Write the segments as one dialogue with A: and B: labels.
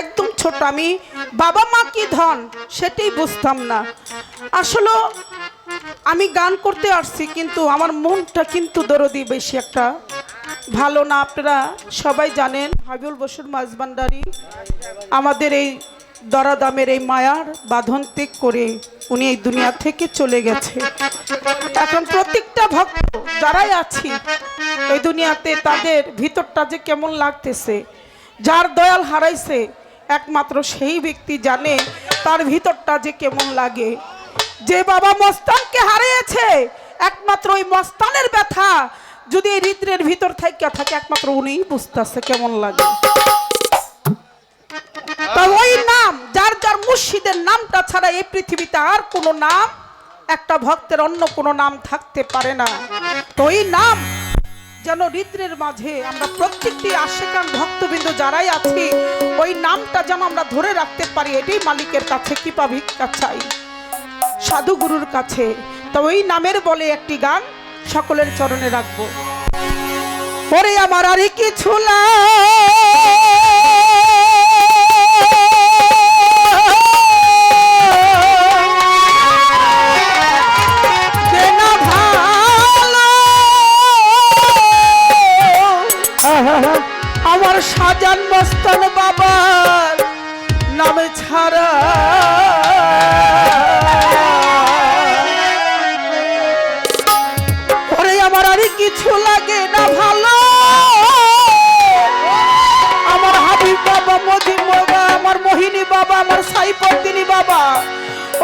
A: একদম ছোট আমি। বাবা মা কি ধন? সেটাই বুঝতাম না। আসলে আমি গান করতে আসছি, কিন্তু আমার মনটা কিন্তু দরদি বেশি একটা। ভালো না, আপনারা সবাই জানেন হাবিবুল বসুর মাঝবান্ডারি আমাদের এই দরাদামের এই মায়ার বাঁধন ত্যাগ করে উনি এই দুনিয়া থেকে চলে গেছে। এখন প্রত্যেকটা ভক্ত যারাই আছি, এই দুনিয়াতে তাদের ভিতরটা যে কেমন লাগতেছে, যার দয়াল হারাইছে একমাত্র সেই ব্যক্তি জানে তার ভিতরটা যে কেমন লাগে। যে বাবা মস্তানকে হারিয়েছে, একমাত্র ওই মস্তানের ব্যথা। যদি এই হৃদয়ের ভিতর থেকে থাকে, একমাত্র উনিই বুঝতেছে কেমন লাগে। ওই নাম, যার যার মুর্শিদের নামটা ছাড়া এই পৃথিবীতে আর কোনো নাম, একটা ভক্তের অন্য কোনো নাম থাকতে পারে না। তো ওই নাম যেন হৃদ্রের মাঝে আমরা প্রত্যেকটি আশেকান ভক্তবৃন্দ যারাই আছি, ওই নামটা যেন আমরা ধরে রাখতে পারি, এটাই মালিকের কাছে কৃপা ভিক্ষা চাই। সাধু গুরুর কাছে। তো ওই নামের বলে একটি গান সকলের চরণে রাখব। পরে আমার আর কিছু যে আমার সাইপদ্দিনী বাবা।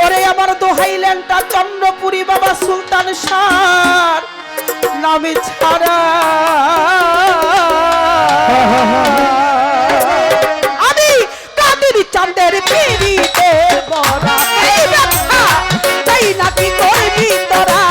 A: ওরে আমার দোহাইল্যান্ডটা চন্দ্রপুরী বাবা সুলতান সার নামে ছাড়া। বড়া? তাই নাকি করবি তোরা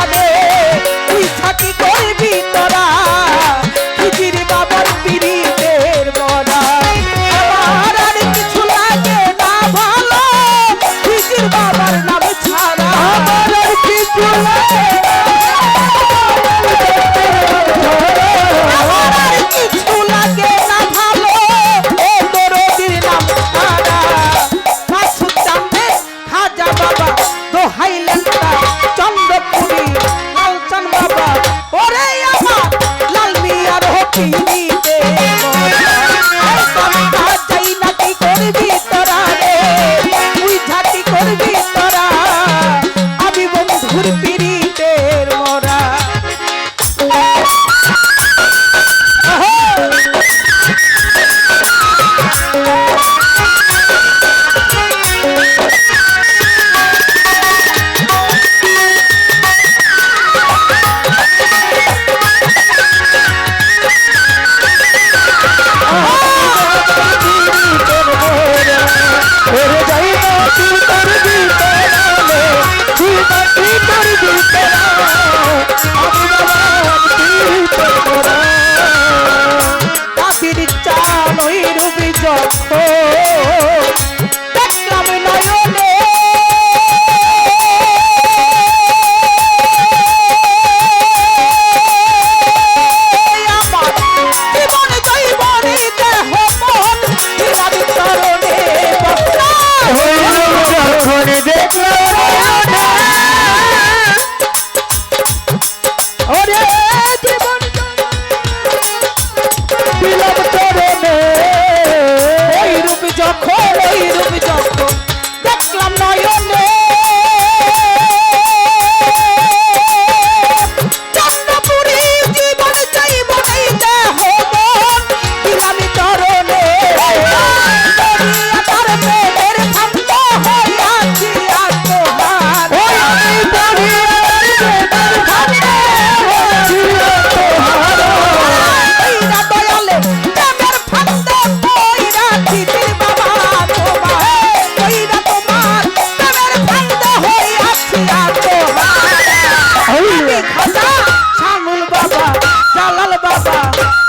A: Yeah.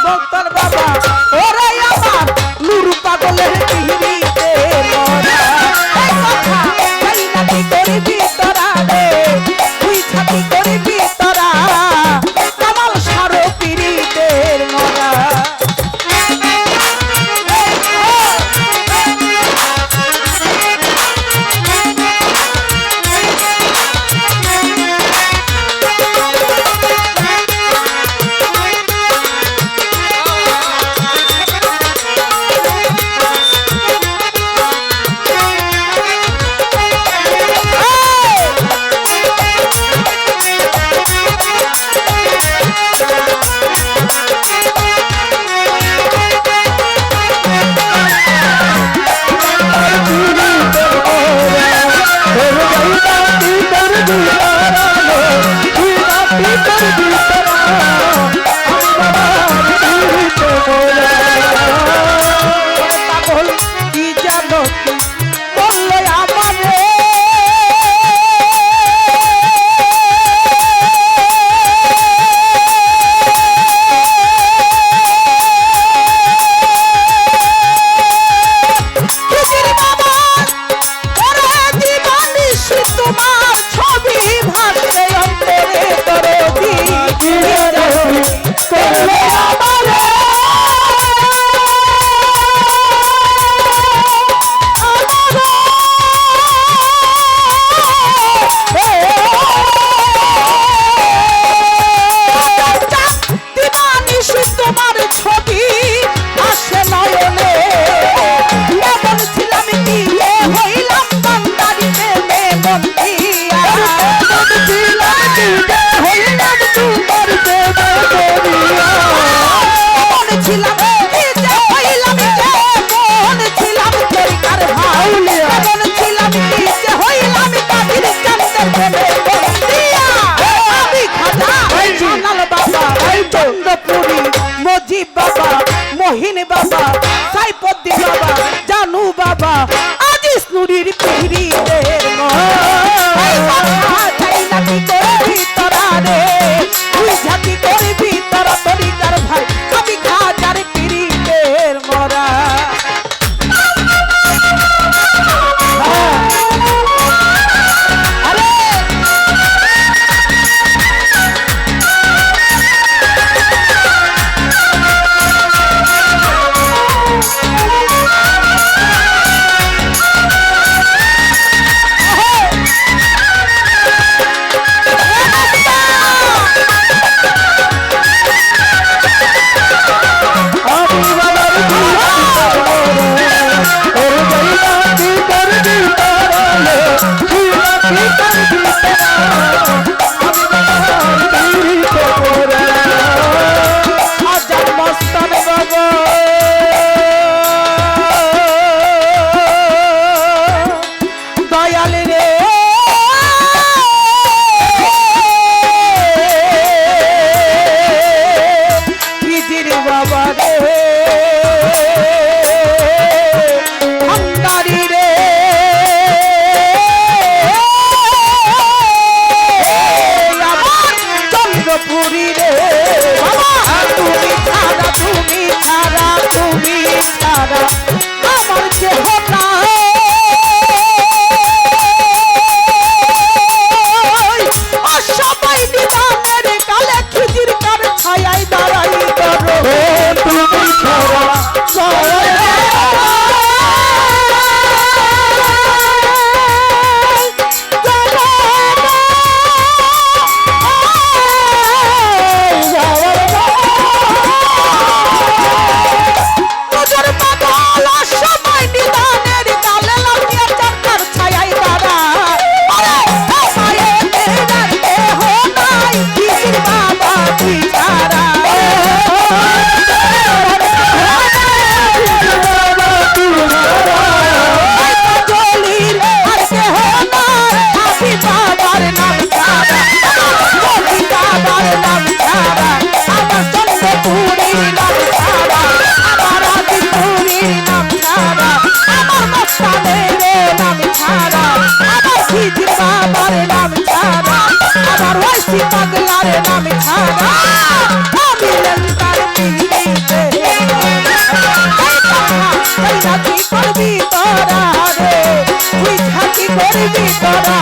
A: পিহিবি তোরা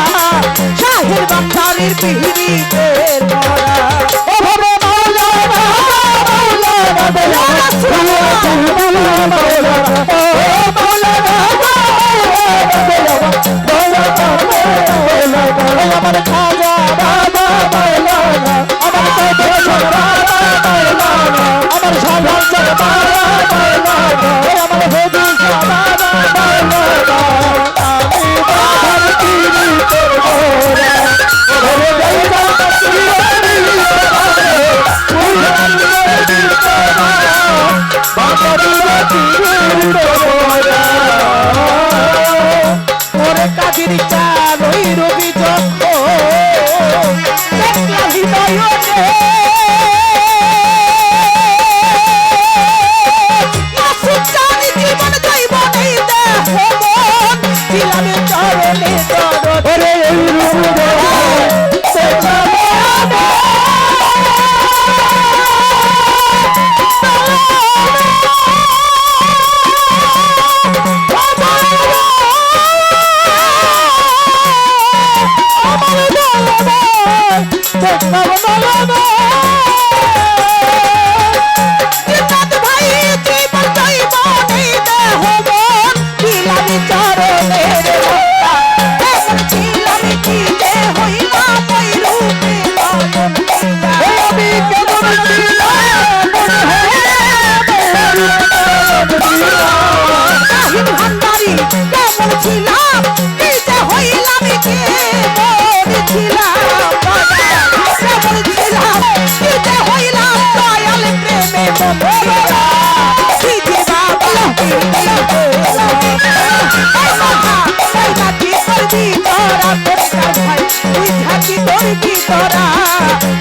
A: শাহের বান্ধারির পিহিবি তোরা ও ভবে মাওলানা মাওলানা মাওলানা মাওলানা মাওলানা Bye. Yeah. নব নব সোনা